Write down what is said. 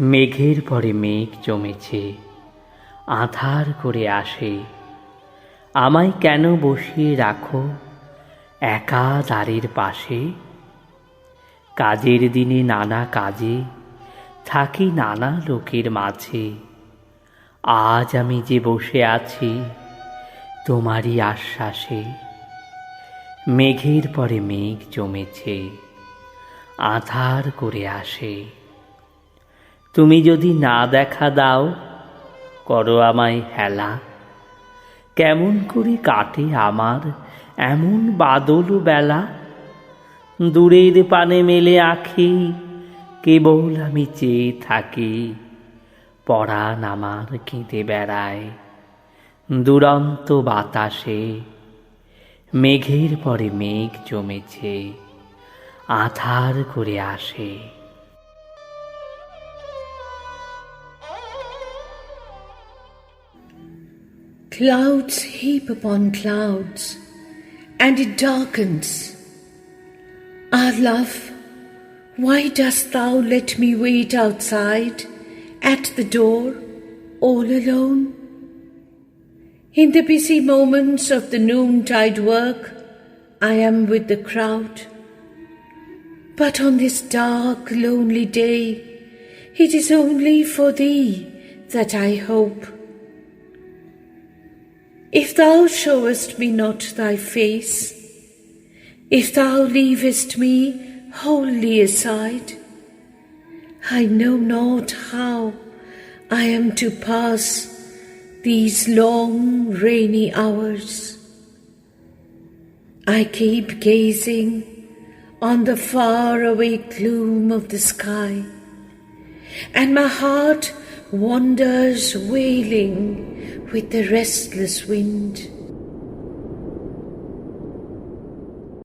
মেঘের পরে মেঘ জমেছে, আধার করে আসে। আমায় কেন বসিয়ে রাখো একা দ্বারের পাশে? কাজের দিনে নানা কাজে থাকি নানা লোকের মাঝে। আজ আমি যে বসে আছি, তোমারই আশ্বাসে। মেঘের পরে মেঘ জমেছে, আধার করে আসে। তুমি যদি না দেখা দাও, করো আমায় হেলা। কেমন করে কাটে আমার এমন বাদল বেলা। দূরের পানে মেলে আঁখি, কেবল আমি চেয়ে থাকি পরাণ আমার কেঁদে বেড়ায়। দুরন্ত বাতাসে, মেঘের পরে মেঘ জমেছে, আধার করে আসে। Clouds heap upon clouds, and it darkens. Ah, love, why dost thou let me wait outside at the door all alone? In the busy moments of the noontide work, I am with the crowd. But on this dark, lonely day, it is only for thee that I hope. If thou showest me not thy face, if thou leavest me wholly aside, I know not how I am to pass these long rainy hours. I keep gazing on the faraway gloom of the sky, and my heart wanders wailing with the restless wind.